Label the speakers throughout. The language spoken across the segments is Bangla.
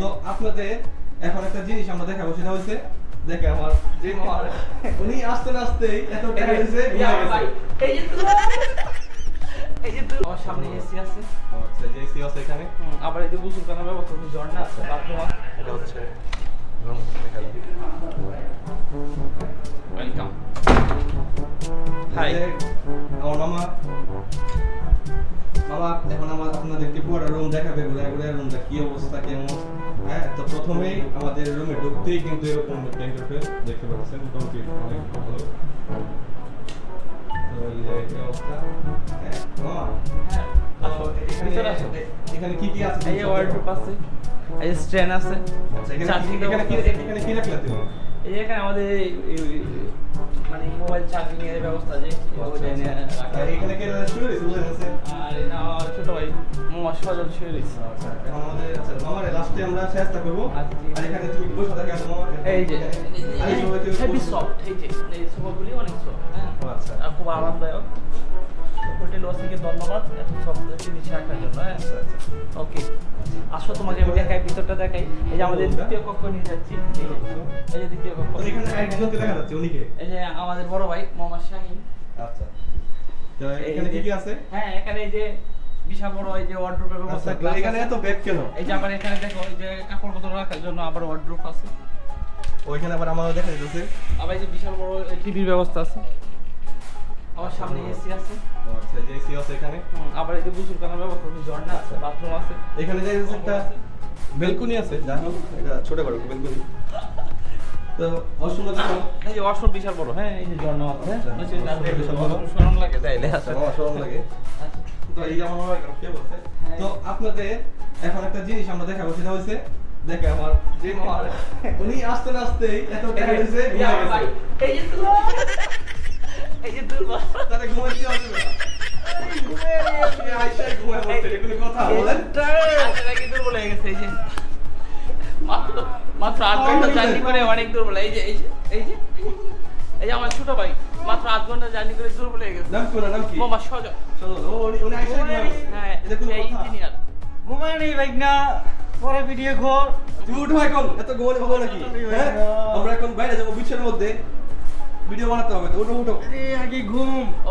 Speaker 1: তো আপনাদের এখন একটা জিনিস আমরা দেখাবো সেটা হচ্ছে দেখে আমার যে মামার উনি আসতে এত টাকা হয়েছে
Speaker 2: এই যে এই যে তুই আমার সামনে এসি আছে।
Speaker 1: আচ্ছা যে সি আছে এখানে।
Speaker 2: আবার এই যে গোসল করার ব্যবস্থা আছে ঝর্ণা আছে বাথরুম আছে।
Speaker 1: এটা হচ্ছে।
Speaker 2: ওয়েলকাম হাই
Speaker 1: আমার মামা মামা এখন আমার আপনাদেরকে পুরো রুম দেখাবে? ঘুরে ঘুরে রুমটা কি অবস্থা কেমন? হ্যাঁ তো প্রথমেই আমাদের রুমে ঢুকতেই কিন্তু এরকম একটা ইন্টারফেস দেখতে পাচ্ছেন মোটামুটি অনেক ভালো। হ্যাঁ এখানে কি কি আছে?
Speaker 2: এই ওয়ার্ডরোব আছে এই যে আছে
Speaker 1: আচ্ছা এখানে কি- এখানে কি রাখলে তুমি?
Speaker 2: এই এখানে আমাদের এই- এই- মানে মোবাইল চার্জিং এর ব্যবস্থা আছে
Speaker 1: এখানে কি
Speaker 2: আর রয়েছে
Speaker 1: আচ্ছা এখন আমাদের মামারে লাস্টে আমরা চেষ্টা করব। আর এখানে তুমি বসে থাকো আর মামা
Speaker 2: এই যে
Speaker 1: আর এই সবাই কেউ
Speaker 2: হেভি সফট এই যে এই সোফাগুলি অনেক সফট হ্যাঁ?
Speaker 1: আচ্ছা।
Speaker 2: খুব আরামদায়ক। হোটেল ওয়াসিকে ধন্যবাদ এত সফট জিনিস রাখার জন্য হ্যাঁ?
Speaker 1: আচ্ছা আচ্ছা।
Speaker 2: ওকে আসো তোমাকে আমি দেখাই ভিতরটা দেখাই। এই যে আমাদের দ্বিতীয় কক্ষ নিয়ে যাচ্ছি। এই যে, দ্বিতীয় কক্ষ।
Speaker 1: এখানে একজনকে দেখা যাচ্ছে উনিকে
Speaker 2: এই যে আমাদের বড় ভাই মোহাম্মদ শাহিন।
Speaker 1: আচ্ছা। এখানে কি কি আছে?
Speaker 2: হ্যাঁ এখানে এই যে বিশাল বড় এই যে ওয়ার্ড্রোবের ব্যবস্থা
Speaker 1: আচ্ছা এখানে। এত ব্যাগ কেন?
Speaker 2: এই যে আবার এখানে দেখো এই যে কাপড় পত্র রাখার জন্য আবার ওয়ার্ড্রোব আছে।
Speaker 1: ওইখানে আবার আমারও দেখা যাচ্ছে
Speaker 2: আবার এই যে বিশাল বড় টিভির ব্যবস্থা আছে। আমার সামনে এসি আছে।
Speaker 1: আচ্ছা যে এসি আছে এখানে।
Speaker 2: আবার এই যে গোসল করার ব্যবস্থা আছে ঝর্ণা আছে বাথরুম আছে।
Speaker 1: এখানে যে একটা বেলকনি আছে হোক এটা ছোট বড় বেলকনি। তো দেখো
Speaker 2: এই যে ওয়াশরুম বিশাল বড় হ্যাঁ এই যে ঝর্ণা আছে
Speaker 1: আচ্ছা, washroom
Speaker 2: সরম লাগে। তাইলে
Speaker 1: আচ্ছা লাগে।
Speaker 2: আচ্ছা।
Speaker 1: তো এই আমার কে বলছে
Speaker 2: হ্যাঁ।
Speaker 1: তো আপনাদের এখন একটা জিনিস আমরা দেখাবো সেটা হচ্ছে দেখে আমার যে মামার উনি আসতে এত টাকা হয়েছে
Speaker 2: এই যে এই যে যে তুই
Speaker 1: তাহলে এগুলো কথা বলেন।
Speaker 2: আচ্ছা, দুর্বল হয়ে গেছে এই যে। মাত্র মাত্র আট ঘণ্টা জার্নি করে অনেক দুর্বল। এই যে এই যে এই যে এই যে আমার ছোট ভাই। মাত্র আট ঘণ্টা জার্নি করে দুর্বল হয়ে গেছে।
Speaker 1: নাম কি নাম কি?
Speaker 2: মোহাম্মদ সজল।
Speaker 1: চলো ও উনি উনি আইসাই ঘুমায়
Speaker 2: হ্যাঁ
Speaker 1: এটা কোনো কথা?
Speaker 2: ইঞ্জিনিয়ার
Speaker 3: ঘুমায় নেই বাইক না। পরে ভিডিও ঘর।
Speaker 1: তুমি উঠো এখন। এত ঘুমালে ভালো নাকি? হ্যাঁ? আমরা এখন বাইরে যাব বিচের মধ্যে। ভিডিও বানাতে হবে তো উঠো উঠো।
Speaker 3: আরে আগে ঘুম।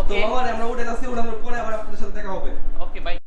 Speaker 1: তো আবার আমরা উঠে যাচ্ছি ওঠানোর পরে আবার আপনাদের সাথে দেখা হবে।
Speaker 2: Okay bye